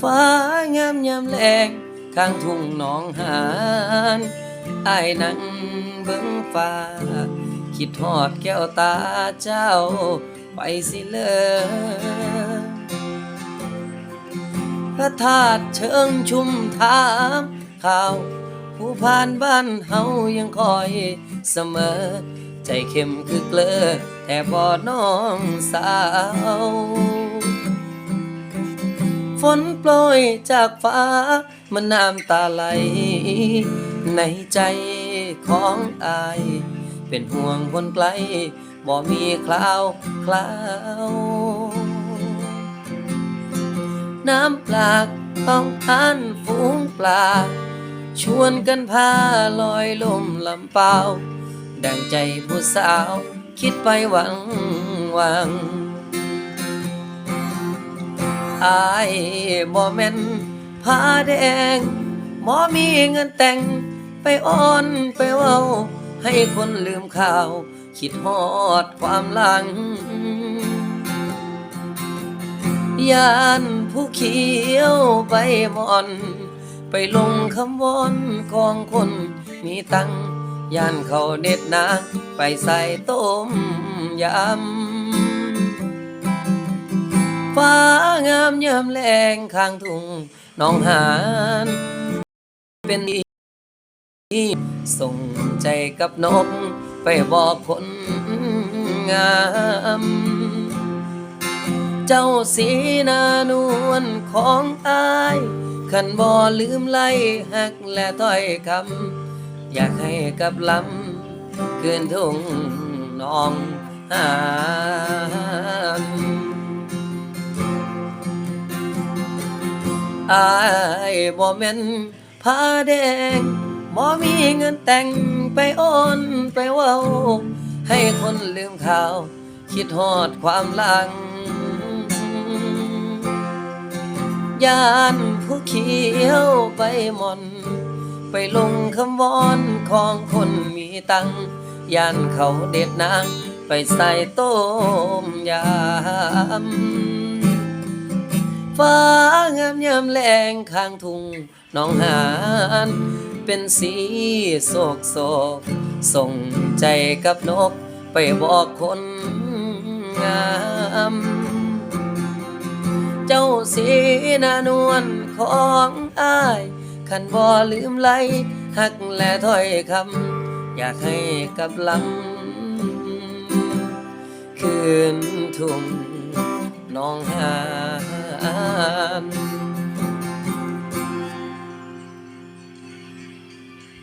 ฟ้างามยามแลงข้างทุ่งหนองหานอายนั่งเบิ่งฟ้า คิดทอดแก้วตาเจ้าไปสิเลยพระธาตุเชิงชุมถามข่าว ผู้ผ่านบ้านเฮายังคอยเสมอ ใจเข้มคือเกลือแต่บ่น้องสาว ฝนโปรยจากฟ้า มันน้ำตาไหล ในใจของอาย เป็นห่วงคนไกลบ่มีคลาวคลาว น้ำปลากต้องทานฝูงปลา ชวนกันพาลอยลมลำเปล่า ดังใจผู้สาว คิดไปหวังหวังอายบ่แม่นผ้าแดงหมอมีเงินแต่งไปอ้อนไปเว้า ให้คนลืมข่าว คิดฮอดความหลังยานผู้เขียวไปมอน ไปลงคำวอนของคนมีตังค์ ย่านเขาเด็ดนางไปใส่ต้มยำฟ้างามยามแลงข้างทุ่งน้องหานเป็นดีส่งใจกับนกไปบอกคนงาม เจ้าสีนานวลของอายขันบ่ลืมไล่หักและถ้อยคำ อยากให้กับลำคืนทุ่งน้องหานอายบ่แม่นผ้าแดงบ่มีเงินแต่งไปอ้อนไปเว้า ให้คนลืมข่าว คิดฮอดความหลังยานผู้เขียวไปหมอน ไปลงคำวอนของคนมีตังยานเขาเด็ดนางไปใส่ต้มยำฟ้างามยามแลงข้างทุ่งน้องหานเป็นสีโศกโศกส่งใจกับนกไปบอกคนงามเจ้าสีนานวลของอาย ขันบ่ลืมไหลหักและถ้อยคำอยากให้กับลำคืนทุ่งน้องหาน